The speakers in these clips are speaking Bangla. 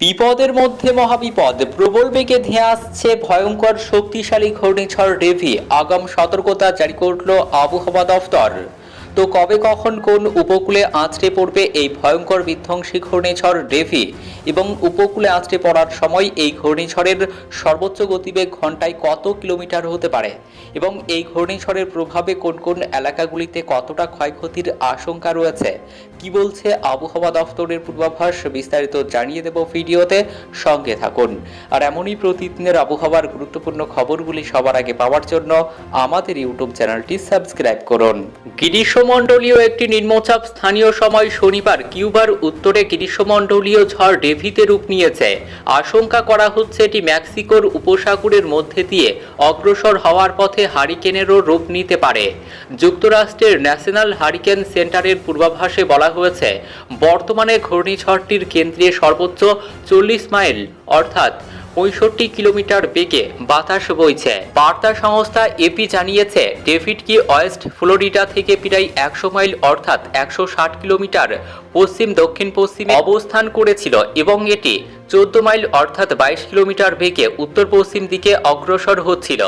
বিপদের মধ্যে মহাবিপদ। প্রবল বেগে ধেয়ে আসছে ভয়ঙ্কর শক্তিশালী ঘূর্ণিঝড় রেভি। আগাম সতর্কতা জারি করল আবহাওয়া দফতর। তো কবে কখন কোন উপকূলে আঁচড়ে পড়বে এই ভয়ঙ্কর বিধ্বংসী ঘূর্ণিঝড় রেভি এবং উপকূলে আঁচড়ে পড়ার সময় এই ঘূর্ণিঝড়ের সর্বোচ্চ গতিবেগ ঘন্টায় কত কিলোমিটার হতে পারে? এবং এই ঘূর্ণিঝড়ের প্রভাবে কোন কোন এলাকাগুলিতে কতটা ক্ষয়ক্ষতির আশঙ্কা রয়েছে? কি বলছে আবহাওয়া দফতরের পূর্বাভাস? বিস্তারিত জানিয়ে দেব ভিডিওতে, সঙ্গে থাকুন। আর এমনই প্রতিদিনের আবহাওয়ার গুরুত্বপূর্ণ খবরগুলি সবার আগে পাওয়ার জন্য আমাদের ইউটিউব চ্যানেলটি সাবস্ক্রাইব করুন। গ্রীষ্মমণ্ডলীয় একটি নিম্নচাপ স্থানীয় সময় শনিবার কিউবার উত্তরে গ্রীষ্মমণ্ডলীয় ঝড় ডেভিতে রূপ নিয়েছে। আশঙ্কা করা হচ্ছে এটি মেক্সিকোর উপসাগরের মধ্যে দিয়ে অগ্রসর হওয়ার পথে হারিকেনেরও রূপ নিতে পারে। যুক্তরাষ্ট্রের ন্যাশনাল হারিকেন সেন্টারের পূর্বাভাসে বলা হয়েছে, বর্তমানে ঘূর্ণিঝড়টির কেন্দ্রে সর্বোচ্চ চল্লিশ মাইল, অর্থাৎ পঁয়ষট্টি কিলোমিটার বেগে বাতাস বইছে। বার্তা সংস্থা এপি জানিয়েছে, ডেভিড কি ওয়েস্ট ফ্লোরিডা থেকে প্রায় একশো মাইল অর্থাৎ একশো ষাট কিলোমিটার পশ্চিম দক্ষিণ পশ্চিমে অবস্থান করেছিল এবং এটি চোদ্দ মাইল অর্থাৎ বাইশ কিলোমিটার বেগে উত্তর পশ্চিম দিকে অগ্রসর হচ্ছিল।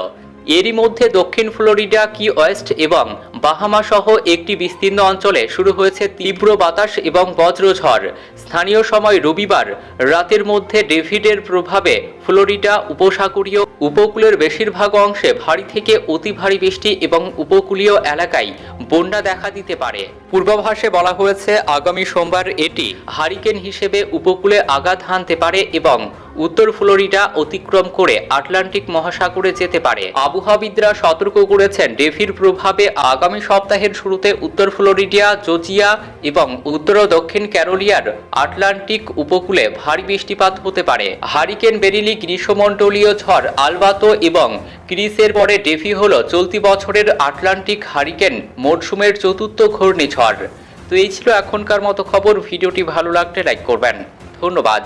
এরই মধ্যে দক্ষিণ ফ্লোরিডা কি ওয়েস্ট এবং বাহামা সহ একটি বিস্তীর্ণ অঞ্চলে শুরু হয়েছে তীব্র বাতাস এবং বজ্রঝড়। স্থানীয় সময় রবিবার রাতের মধ্যে ডেভিডের প্রভাবে ফ্লোরিডা উপসাগরীয় উপকূলের বেশিরভাগ অংশে ভারী থেকে অতি ভারী বৃষ্টি এবং উপকূলীয় এলাকায় বন্যা দেখা দিতে পারে। পূর্বাভাসে বলা হয়েছে, আগামী সোমবার এটি হারিকেন হিসেবে উপকূলে আঘাত হানতে পারে এবং উত্তর ফ্লোরিডা অতিক্রম করে আটলান্টিক মহাসাগরে যেতে পারে। আবহাওয়াবিদরা সতর্ক করেছেন ডেভির প্রভাবে আগামী সপ্তাহের শুরুতে উত্তর ফ্লোরিডিয়া, জর্জিয়া এবং উত্তর ও দক্ষিণ ক্যারোলিয়ার আটলান্টিক উপকূলে ভারী বৃষ্টিপাত হতে পারে। হারিকেন বেরিলি গ্রীষ্মমণ্ডলীয় ঝড় আলবাতো এবং ক্রিসের পরে ডেভি হল চলতি বছরের আটলান্টিক হারিকেন মরশুমের চতুর্থ ঘূর্ণিঝড়। তো এই ছিল এখনকার মতো খবর। ভিডিওটি ভালো লাগলে লাইক করবেন। ধন্যবাদ।